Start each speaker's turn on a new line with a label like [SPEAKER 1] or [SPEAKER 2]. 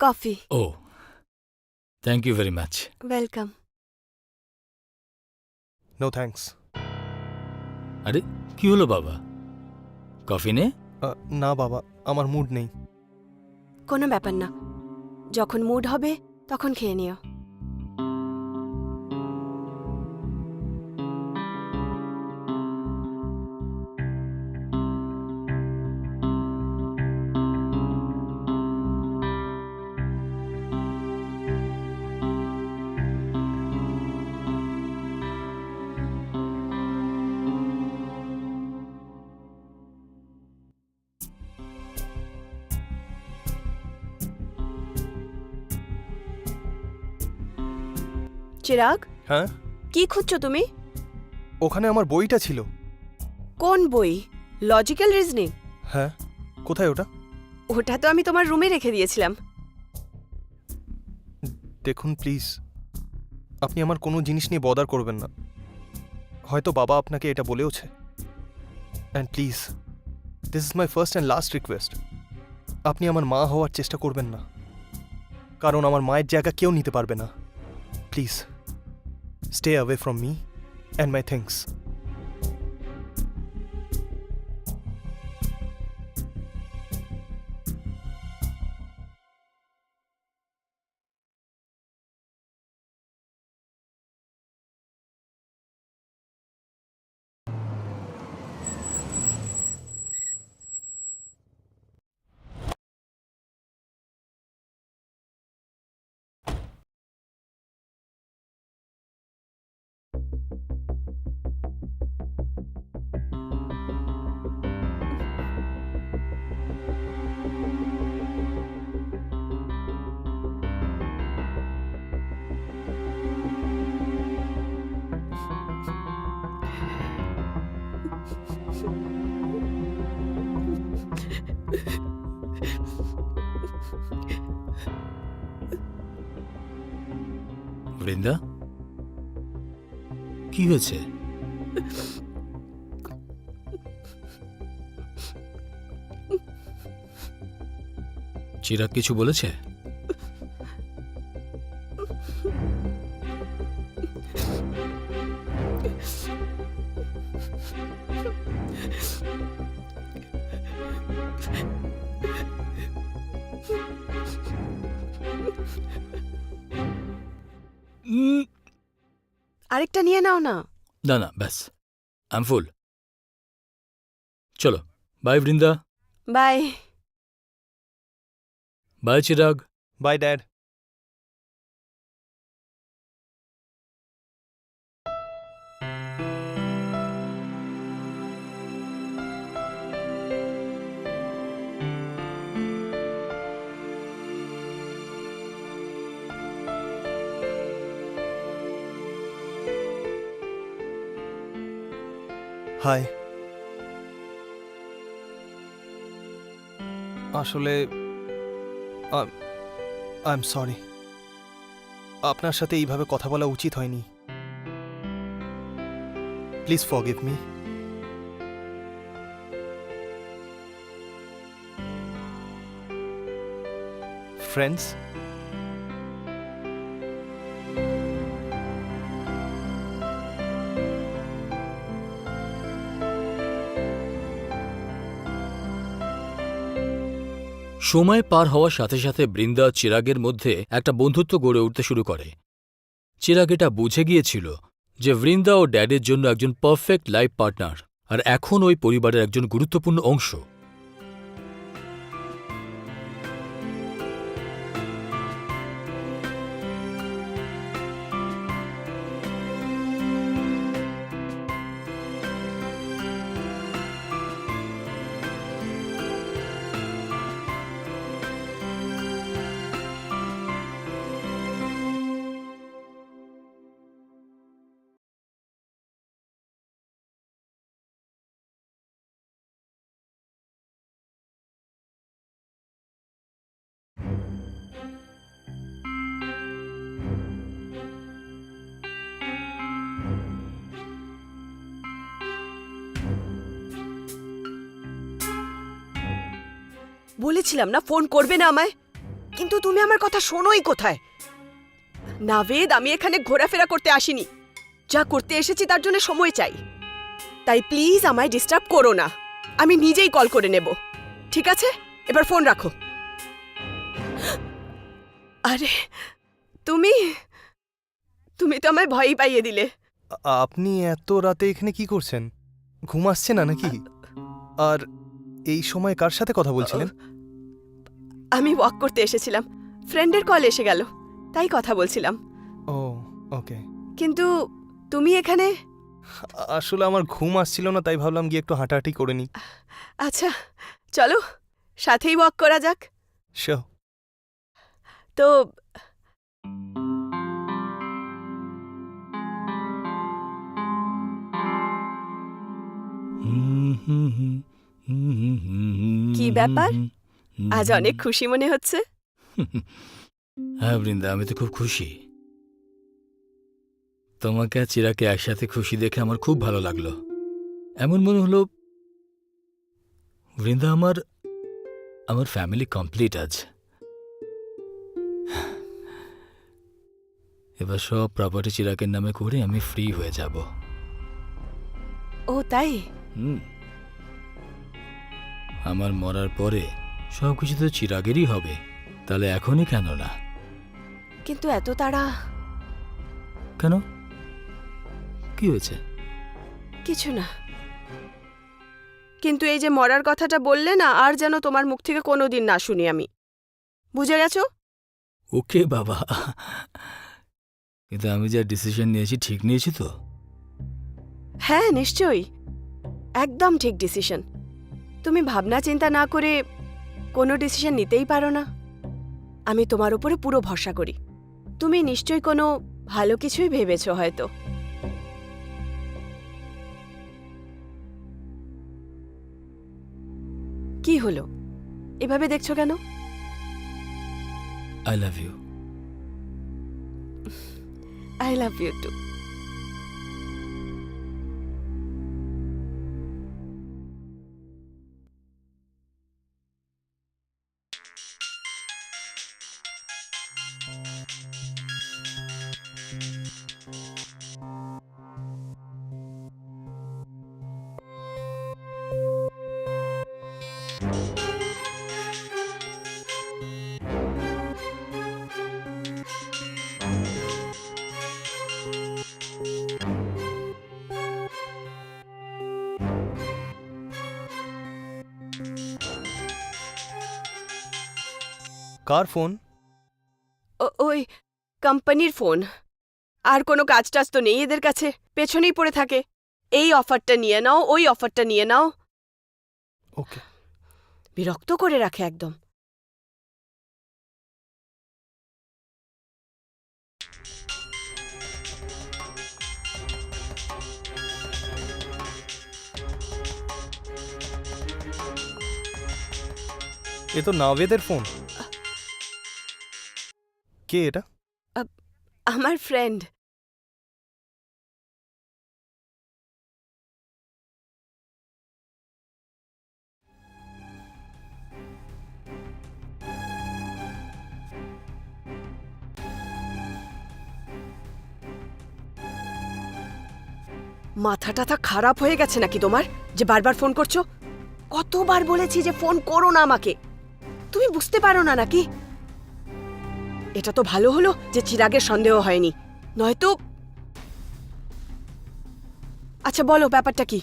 [SPEAKER 1] Coffee
[SPEAKER 2] O thank you very much
[SPEAKER 1] welcome
[SPEAKER 3] no thanks
[SPEAKER 2] আরে কি হলো বাবা? কফি নে
[SPEAKER 3] না বাবা আমার মুড নেই।
[SPEAKER 1] কোনো ব্যাপার না। যখন মুড হবে তখন খেয়ে নিও। চিরাগ?
[SPEAKER 3] হ্যাঁ?
[SPEAKER 1] কি খুঁজছো তুমি?
[SPEAKER 3] ওখানে আমার বইটা ছিল।
[SPEAKER 1] কোন বই? Logical reasoning?
[SPEAKER 3] হ্যাঁ। কোথায় ওটা?
[SPEAKER 1] ওটা তো আমি তোমার রুমে রেখে দিয়েছিলাম।
[SPEAKER 3] দেখুন প্লিজ। আপনি আমার কোনো জিনিস নিয়ে বদার করবেন না। হয়তো বাবা আপনাকে এটা বলেওছে। And please this is my first and last request আপনি আমার মা হওয়ার চেষ্টা করবেন না। কারণ আমার মায়ের জায়গা কেউ নিতে পারবে না। Please stay away from me and my things
[SPEAKER 2] Brinda. কি হয়েছে? চিরাগ কিছু বলেছে?
[SPEAKER 1] আরেকটা নিয়ে নাও না।
[SPEAKER 2] না না ব্যাস। আম ফুল চলো bye Brinda.
[SPEAKER 1] Bye
[SPEAKER 2] bye Chirag.
[SPEAKER 3] Bye dad hi আসলে আই এম সরি। আপনার সাথে এইভাবে কথা বলা উচিত হয়নি। Please forgive me. ফ্রেন্ডস
[SPEAKER 2] সময় পার হওয়ার সাথে সাথে বৃন্দা চিরাগের মধ্যে একটা বন্ধুত্ব গড়ে উঠতে শুরু করে। চিরাগ এটা বুঝে গিয়েছিল যে বৃন্দা ও ড্যাডের জন্য একজন পারফেক্ট লাইফ পার্টনার আর এখন ওই পরিবারের একজন গুরুত্বপূর্ণ অংশ।
[SPEAKER 1] বলেছিলাম না, ফোন করবে না আমায়। কিন্তু তুমি আমার কথা শোনোই কোথায়? নাভেদ, আমি এখানে ঘোরাফেরা করতে আসিনি। যা করতে এসেছি তার জন্য সময় চাই। তাই প্লিজ আমায় ডিস্টার্ব করো না। আমি নিজেই কল করে নেব। ঠিক আছে? এবার ফোন রাখো। আরে, তুমি তুমি তো আমায় ভয়ই পাইয়ে দিলে।
[SPEAKER 3] আপনি এত রাতে এখানে কি করছেন? ঘুম আসছে না নাকি? আর এই সময় কার সাথে কথা বলছিলেন?
[SPEAKER 1] আমি ওয়াক করতে এসেছিলাম। ফ্রেন্ডের কল এসে গেল। তাই কথা বলছিলাম।
[SPEAKER 3] ও ওকে।
[SPEAKER 1] কিন্তু তুমি এখানে?
[SPEAKER 3] আসলে আমার ঘুম আসছিল না তাই ভাবলাম গিয়ে একটু হাঁটাহাঁটি করে নিই।
[SPEAKER 1] আচ্ছা চলো সাথেই ওয়াক করা যাক।
[SPEAKER 3] শিওর
[SPEAKER 1] তো কি ব্যাপার? আজ অনেক খুশি মনে হচ্ছে।
[SPEAKER 2] হ্যাঁ বৃন্দা আমি তো খুব খুশি। তোমাকে আর চিরাকে একসাথে খুশি দেখে আমার খুব ভালো লাগল। এমন মনে হলো বৃন্দা আমার আমার ফ্যামিলি কমপ্লিট আজ। এবার সব প্রপার্টি চিরাকের নামে করে আমি ফ্রি হয়ে যাব।
[SPEAKER 1] ও তাই?
[SPEAKER 2] হুম। আমার মরার পরে সব কিছু তো চিরাগেরই হবে তাহলে এখনই কেন না?
[SPEAKER 1] কিন্তু এত তাড়া।
[SPEAKER 2] কেন? কি হয়েছে?
[SPEAKER 1] কিছু না। কিন্তু এই যে মরার কথাটা বললে না আর যেন তোমার মুখ থেকে কোনোদিন না শুনি আমি। বুঝে গেছো?
[SPEAKER 2] ওকে বাবা। কিন্তু আমি যা ডিসিশন নিয়েছি ঠিক নিয়েছি তো?
[SPEAKER 1] হ্যাঁ নিশ্চয়ই। একদম ঠিক ডিসিশন তুমি ভাবনা চিন্তা না করে কোনো ডিসিশন নিতেই পারো না। আমি তোমার উপরে পুরো ভরসা করি। তুমি নিশ্চয়ই কোনো ভালো কিছুই ভেবেছো হয়তো। কি হলো? এভাবে দেখছ কেন?
[SPEAKER 2] I love you
[SPEAKER 1] I love you too
[SPEAKER 3] কার ফোন?
[SPEAKER 1] ও- ওই কোম্পানির ফোন। আর কোনো কাজ টাজ তো নেই এদের কাছে। পেছনেই পড়ে থাকে। এই অফারটা নিয়ে নাও ওই অফারটা নিয়ে নাও।
[SPEAKER 3] ওকে।
[SPEAKER 1] বিরক্ত করে রাখে একদম।
[SPEAKER 3] এ তো নাভেদের ফোন। কে এটা?
[SPEAKER 1] আমার ফ্রেন্ড মাথা টাথা খারাপ হয়ে গেছে নাকি তোমার? যে বারবার ফোন করছ? কতবার বলেছি যে ফোন করো না আমাকে। তুমি বুঝতে পারো না নাকি? এটা তো ভালো হলো যে চিরাগের সন্দেহ হয়নি। নয়তো আচ্ছা বলো ব্যাপারটা কি?